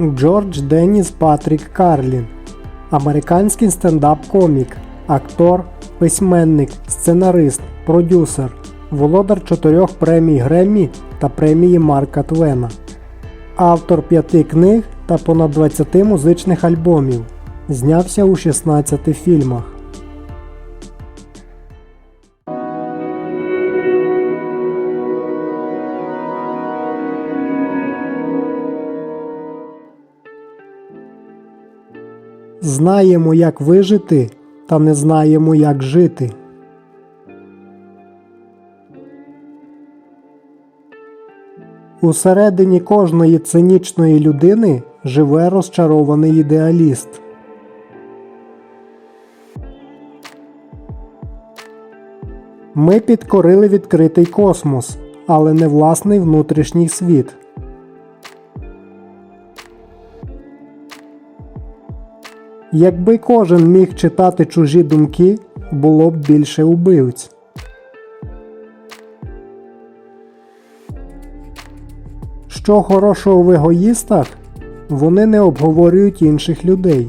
Джордж Деніс Патрік Карлін, американський стендап-комік, актор, письменник, сценарист, продюсер, володар чотирьох премій Греммі та премії Марка Твена, автор п'яти книг та понад 20 музичних альбомів. Знявся у 16 фільмах. Знаємо, як вижити, та не знаємо, як жити. Усередині кожної цинічної людини живе розчарований ідеаліст. Ми підкорили відкритий космос, але не власний внутрішній світ. Якби кожен міг читати чужі думки, було б більше убивць. Що хорошого в егоїстах, вони не обговорюють інших людей.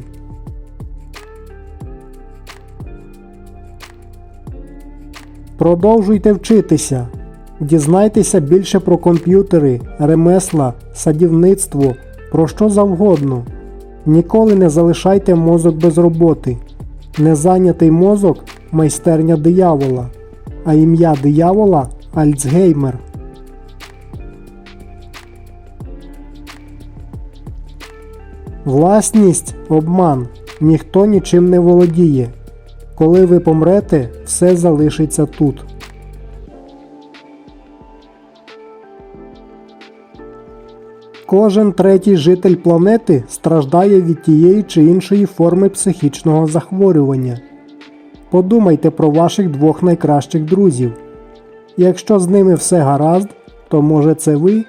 Продовжуйте вчитися. Дізнайтеся більше про комп'ютери, ремесла, садівництво, про що завгодно. Ніколи не залишайте мозок без роботи. Незайнятий мозок майстерня диявола, а ім'я диявола Альцгеймер. Власність обман. Ніхто нічим не володіє. Коли ви помрете, все залишиться тут. Кожен третій житель планети страждає від тієї чи іншої форми психічного захворювання. Подумайте про ваших двох найкращих друзів. Якщо з ними все гаразд, то може це ви?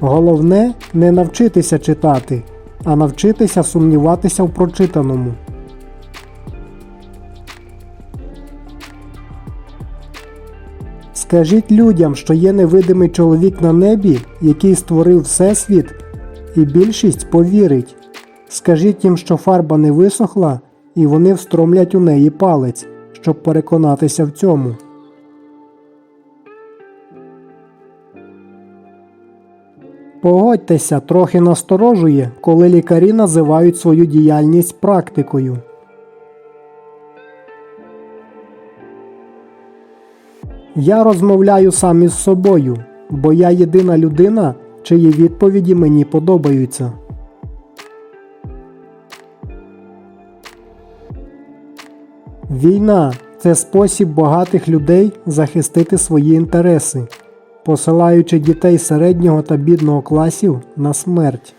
Головне не навчитися читати, а навчитися сумніватися в прочитаному. Скажіть людям, що є невидимий чоловік на небі, який створив Всесвіт, і більшість повірить. Скажіть їм, що фарба не висохла, і вони встромлять у неї палець, щоб переконатися в цьому. Погодьтеся, трохи насторожує, коли лікарі називають свою діяльність практикою. Я розмовляю сам із собою, бо я єдина людина, чиї відповіді мені подобаються. Війна це спосіб багатих людей захистити свої інтереси, посилаючи дітей середнього та бідного класів на смерть.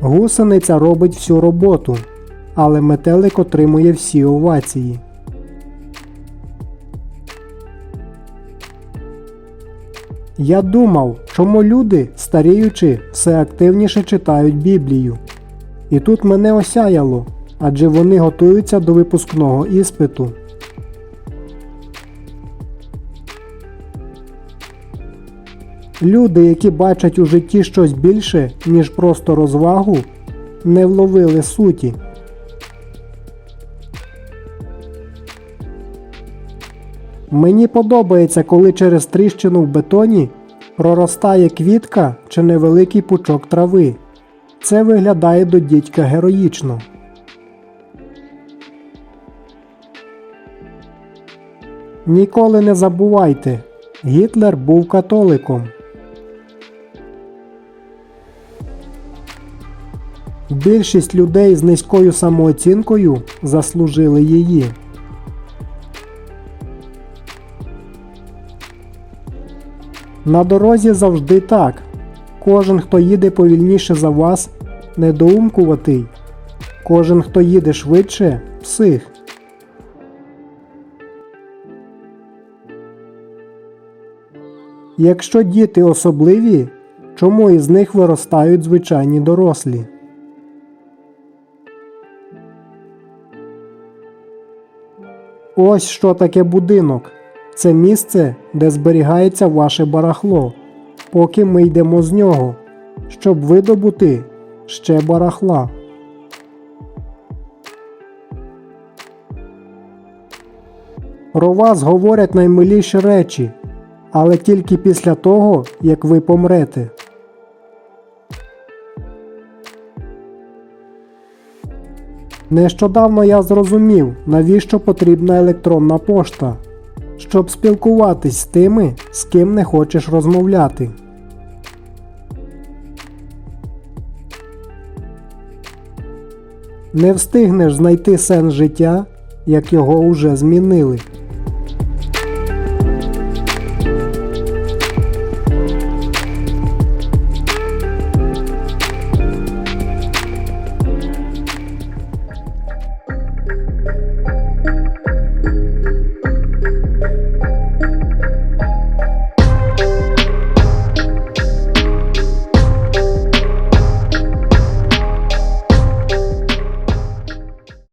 Гусениця робить всю роботу, але метелик отримує всі овації. Я думав, чому люди, старіючи, все активніше читають Біблію. І тут мене осяяло, адже вони готуються до випускного іспиту. Люди, які бачать у житті щось більше, ніж просто розвагу, не вловили суті. Мені подобається, коли через тріщину в бетоні проростає квітка чи невеликий пучок трави. Це виглядає до дідька героїчно. Ніколи не забувайте, Гітлер був католиком. Більшість людей з низькою самооцінкою заслужили її. На дорозі завжди так. Кожен, хто їде повільніше за вас, недоумкуватий. Кожен, хто їде швидше, псих. Якщо діти особливі, чому із них виростають звичайні дорослі? Ось що таке будинок. Це місце, де зберігається ваше барахло, поки ми йдемо з нього, щоб видобути ще барахла. Про вас говорять наймиліші речі, але тільки після того, як ви помрете. Нещодавно я зрозумів, навіщо потрібна електронна пошта, щоб спілкуватись з тими, з ким не хочеш розмовляти. Не встигнеш знайти сенс життя, як його уже змінили.